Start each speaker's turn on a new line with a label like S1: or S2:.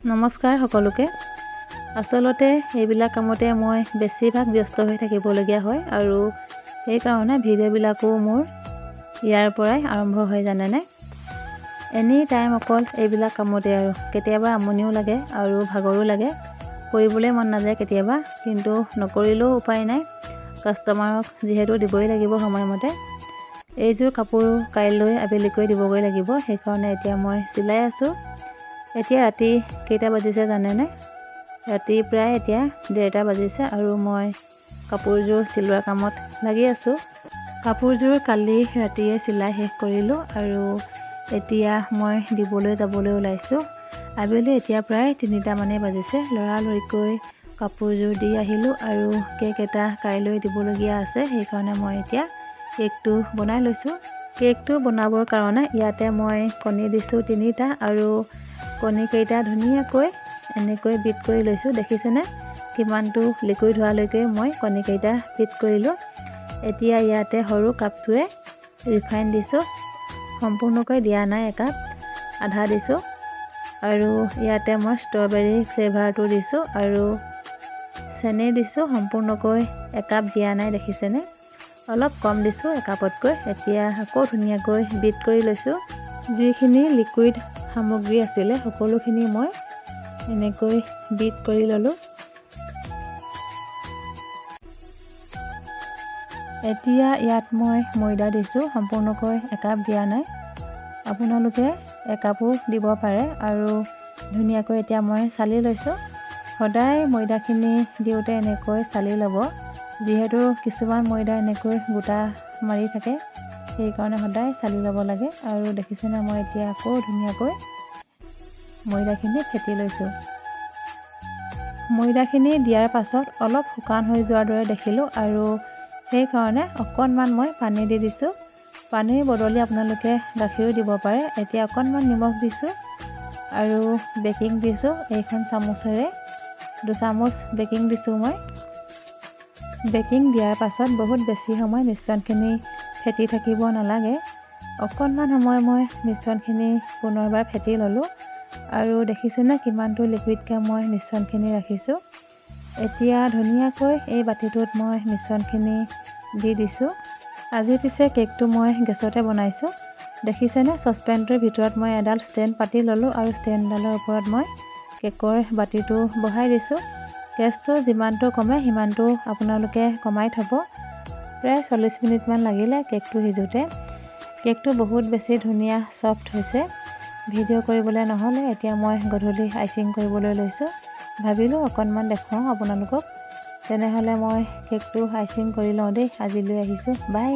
S1: নমস্কাৰ সকলোকে। আচলতে এইবিলাক কামতে মই বেছিভাগ ব্যস্ত হৈ থাকিবলগীয়া হয় আৰু সেইকাৰণে ভিডিঅ'বিলাকো মোৰ ইয়াৰ পৰাই আৰম্ভ হয় জানেনে? এনি টাইম অকল এইবিলাক কামতে আৰু। কেতিয়াবা আমনিও লাগে আৰু ভাগৰো লাগে। কৰিবলৈ মন নাযায় কেতিয়াবা কিন্তু নকৰিলেও উপায় নাই। কাষ্টমাৰক যিহেতু দিবই লাগিব সময়মতে। এইযোৰ কাপোৰ কাইলৈ আবেলিকৈ দিবগৈ লাগিব সেইকাৰণে এতিয়া মই চিলাই আছোঁ। এতিয়া ৰাতি কেইটা বাজিছে জানেনে? ৰাতি প্ৰায় এতিয়া ডেৰটা বাজিছে আৰু মই কাপোৰযোৰ চিলোৱাৰ কামত লাগি আছোঁ। কাপোৰযোৰ কালি ৰাতিয়ে চিলাই শেষ কৰিলোঁ আৰু এতিয়া মই দিবলৈ যাবলৈ ওলাইছোঁ। আবেলি এতিয়া প্ৰায় তিনিটামানেই বাজিছে। লৰালৰিকৈ কাপোৰযোৰ দি আহিলোঁ আৰু কেক এটা কাইলৈ দিবলগীয়া আছে সেইকাৰণে মই এতিয়া কেকটো বনাই লৈছোঁ। কেকটো বনাবৰ কাৰণে ইয়াতে মই কণী দিছোঁ তিনিটা আৰু কণীকেইটা ধুনীয়াকৈ এনেকৈ বিট কৰি লৈছোঁ দেখিছেনে? কিমানটো লিকুইড হোৱালৈকে মই কণীকেইটা বিট কৰিলোঁ। এতিয়া ইয়াতে সৰু কাপটোৱে ৰিফাইন দিছোঁ। সম্পূৰ্ণকৈ দিয়া নাই একাপ আধা দিছোঁ। আৰু ইয়াতে মই ষ্ট্ৰবেৰী ফ্লেভাৰটো দিছোঁ আৰু চেনি দিছোঁ সম্পূৰ্ণকৈ একাপ দিয়া নাই দেখিছেনে? অলপ কম দিছোঁ একাপতকৈ। এতিয়া আকৌ ধুনীয়াকৈ বিট কৰি লৈছোঁ। যিখিনি লিকুইড সামগ্ৰী আছিলে সকলোখিনি মই এনেকৈ বিট কৰি ল'লোঁ। এতিয়া ইয়াত মই ময়দা দিছোঁ সম্পূৰ্ণকৈ একাপ দিয়া নাই। আপোনালোকে একাপো দিব পাৰে আৰু ধুনীয়াকৈ এতিয়া মই চালি লৈছোঁ। সদায় ময়দাখিনি দিওঁতে এনেকৈ চালি ল'ব। যিহেতু কিছুমান ময়দা এনেকৈ গোটা মাৰি থাকে সেইকাৰণে সদায় চালি ল'ব লাগে। আৰু দেখিছেনে মই এতিয়া আকৌ ধুনীয়াকৈ ময়দাখিনি ফেটি লৈছোঁ। ময়দাখিনি দিয়াৰ পাছত অলপ শুকান হৈ যোৱাৰ দৰে দেখিলোঁ আৰু সেইকাৰণে অকণমান মই পানী দি দিছোঁ। পানীৰ বদলি আপোনালোকে গাখীৰো দিব পাৰে। এতিয়া অকণমান নিমখ দিছোঁ আৰু বেকিং দিছোঁ। এইখন চামুচেৰে দুচামুচ বেকিং দিছোঁ মই। বেকিং দিয়াৰ পাছত বহুত বেছি সময় মিশ্ৰণখিনি ফেটি থাকিব নালাগে। অকণমান সময় মই মিশ্ৰণখিনি পুনৰবাৰ ফেটি ল'লোঁ আৰু দেখিছেনে কিমানটো লিকুইডকৈ মই মিশ্ৰণখিনি ৰাখিছোঁ। এতিয়া ধুনীয়াকৈ এই বাতিটোত মই মিশ্ৰণখিনি দি দিছোঁ। আজি পিছে কেকটো মই গেছতে বনাইছোঁ। দেখিছেনে চচপেনটোৰ ভিতৰত মই এডাল ষ্টেণ্ড পাতি ল'লোঁ আৰু ষ্টেণ্ডডালৰ ওপৰত মই কেকৰ বাতিটো বহাই দিছোঁ। গেছটো যিমানটো কমে সিমানটো আপোনালোকে কমাই থ'ব। প্ৰায় চল্লিছ মিনিটমান লাগিলে কেকটো সিজোতে। কেকটো বহুত বেছি ধুনীয়া ছফ্ট হৈছে। ভিডিঅ' কৰিবলৈ নহ'লে এতিয়া মই গধূলি আইচিং কৰিবলৈ লৈছোঁ। ভাবিলোঁ অকণমান দেখুৱাওঁ আপোনালোকক। তেনেহ'লে মই কেকটো আইচিং কৰি লওঁ দেই। আজিলৈ আহিছোঁ। বাই!